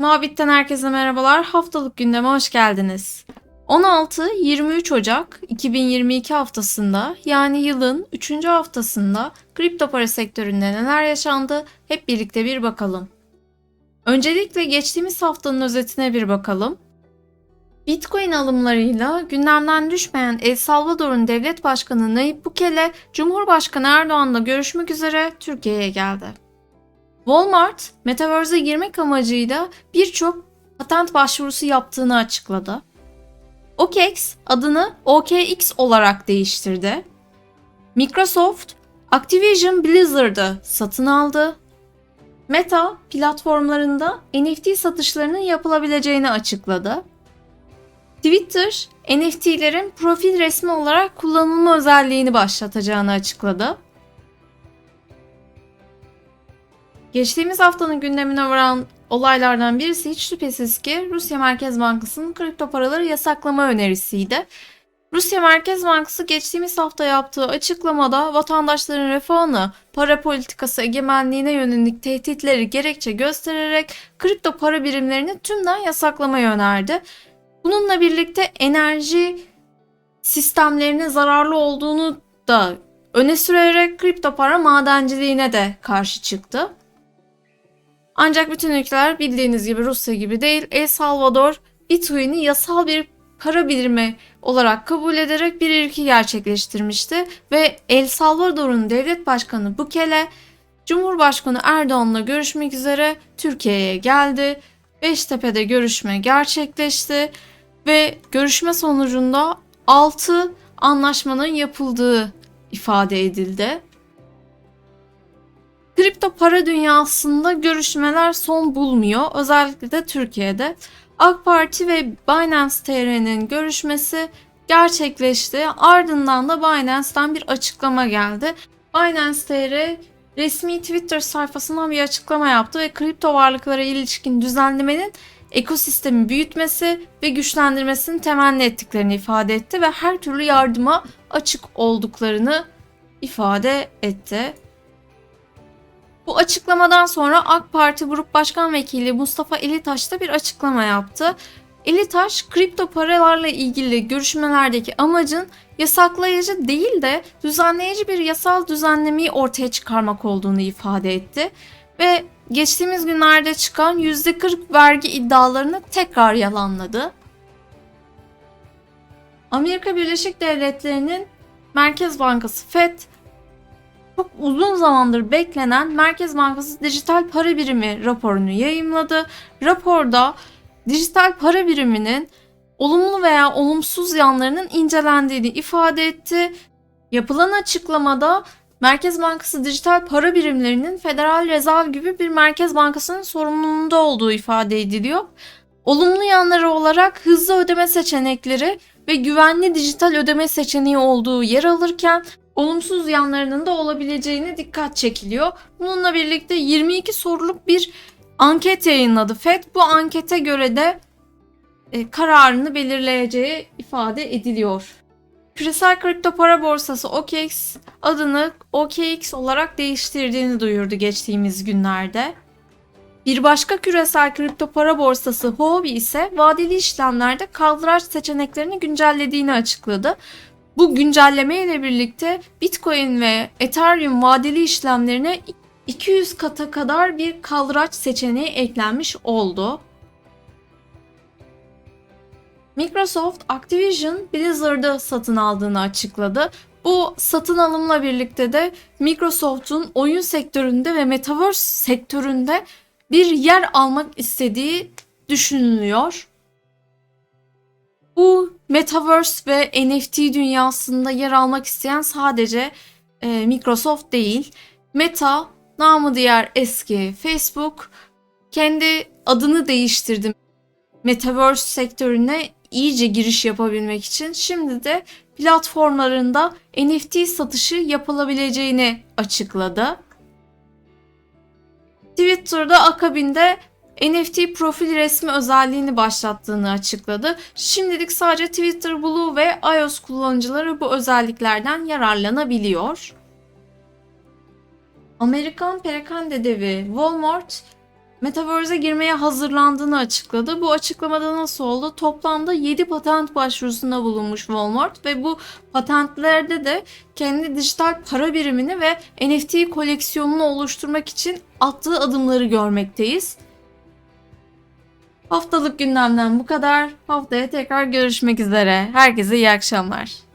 Muhabbitten herkese merhabalar. Haftalık gündeme hoş geldiniz. 16-23 Ocak 2022 haftasında yani yılın 3. haftasında kripto para sektöründe neler yaşandı hep birlikte bir bakalım. Öncelikle geçtiğimiz haftanın özetine bir bakalım. Bitcoin alımlarıyla gündemden düşmeyen El Salvador'un devlet başkanı Nayib Bukele, Cumhurbaşkanı Erdoğan'la görüşmek üzere Türkiye'ye geldi. Walmart, Metaverse'e girmek amacıyla birçok patent başvurusu yaptığını açıkladı. OKX adını OKX olarak değiştirdi. Microsoft, Activision Blizzard'ı satın aldı. Meta, platformlarında NFT satışlarının yapılabileceğini açıkladı. Twitter, NFT'lerin profil resmi olarak kullanılma özelliğini başlatacağını açıkladı. Geçtiğimiz haftanın gündemine varan olaylardan birisi hiç şüphesiz ki Rusya Merkez Bankası'nın kripto paraları yasaklama önerisiydi. Rusya Merkez Bankası geçtiğimiz hafta yaptığı açıklamada vatandaşların refahını, para politikası egemenliğine yönelik tehditleri gerekçe göstererek kripto para birimlerini tümden yasaklamayı önerdi. Bununla birlikte enerji sistemlerine zararlı olduğunu da öne sürerek kripto para madenciliğine de karşı çıktı. Ancak bütün ülkeler bildiğiniz gibi Rusya gibi değil. El Salvador Bitcoin'i yasal bir para birimi olarak kabul ederek bir ilki gerçekleştirmişti ve El Salvador'un devlet başkanı Bukele Cumhurbaşkanı Erdoğan'la görüşmek üzere Türkiye'ye geldi. Beştepe'de görüşme gerçekleşti ve görüşme sonucunda 6 anlaşmanın yapıldığı ifade edildi. Kripto para dünyasında görüşmeler son bulmuyor. Özellikle de Türkiye'de. AK Parti ve Binance TR'nin görüşmesi gerçekleşti. Ardından da Binance'tan bir açıklama geldi. Binance TR resmi Twitter sayfasından bir açıklama yaptı ve kripto varlıklara ilişkin düzenlemenin ekosistemi büyütmesi ve güçlendirmesini temenni ettiklerini ifade etti ve her türlü yardıma açık olduklarını ifade etti. Bu açıklamadan sonra AK Parti Grup Başkan Vekili Mustafa Elitaş da bir açıklama yaptı. Elitaş, kripto paralarla ilgili görüşmelerdeki amacın yasaklayıcı değil de düzenleyici bir yasal düzenlemeyi ortaya çıkarmak olduğunu ifade etti. Ve geçtiğimiz günlerde çıkan %40 vergi iddialarını tekrar yalanladı. Amerika Birleşik Devletleri'nin Merkez Bankası FED çok uzun zamandır beklenen Merkez Bankası Dijital Para Birimi raporunu yayımladı. Raporda dijital para biriminin olumlu veya olumsuz yanlarının incelendiğini ifade etti. Yapılan açıklamada Merkez Bankası dijital para birimlerinin Federal Rezerv gibi bir merkez bankasının sorumluluğunda olduğu ifade ediliyor. Olumlu yanları olarak hızlı ödeme seçenekleri ve güvenli dijital ödeme seçeneği olduğu yer alırken olumsuz yanlarının da olabileceğine dikkat çekiliyor. Bununla birlikte 22 soruluk bir anket yayınladı FED. Bu ankete göre de e, kararını belirleyeceği ifade ediliyor. Küresel kripto para borsası OKX adını OKX olarak değiştirdiğini duyurdu geçtiğimiz günlerde. Bir başka küresel kripto para borsası Huobi ise vadeli işlemlerde kaldıraç seçeneklerini güncellediğini açıkladı. Bu güncelleme ile birlikte Bitcoin ve Ethereum vadeli işlemlerine 200 kata kadar bir kaldıraç seçeneği eklenmiş oldu. Microsoft Activision Blizzard'ı satın aldığını açıkladı. Bu satın alımla birlikte de Microsoft'un oyun sektöründe ve metaverse sektöründe bir yer almak istediği düşünülüyor. Bu metaverse ve NFT dünyasında yer almak isteyen sadece e, Microsoft değil. Meta, namı diğer eski Facebook kendi adını değiştirdi. Metaverse sektörüne iyice giriş yapabilmek için şimdi de platformlarında NFT satışı yapılabileceğini açıkladı. Twitter'da akabinde NFT profil resmi özelliğini başlattığını açıkladı. Şimdilik sadece Twitter Blue ve iOS kullanıcıları bu özelliklerden yararlanabiliyor. Amerikan perakende devi Walmart Metaverse'e girmeye hazırlandığını açıkladı. Bu açıklamada nasıl oldu? Toplamda 7 patent başvurusunda bulunmuş Walmart ve bu patentlerde de kendi dijital para birimini ve NFT koleksiyonunu oluşturmak için attığı adımları görmekteyiz. Haftalık gündemden bu kadar. Haftaya tekrar görüşmek üzere. Herkese iyi akşamlar.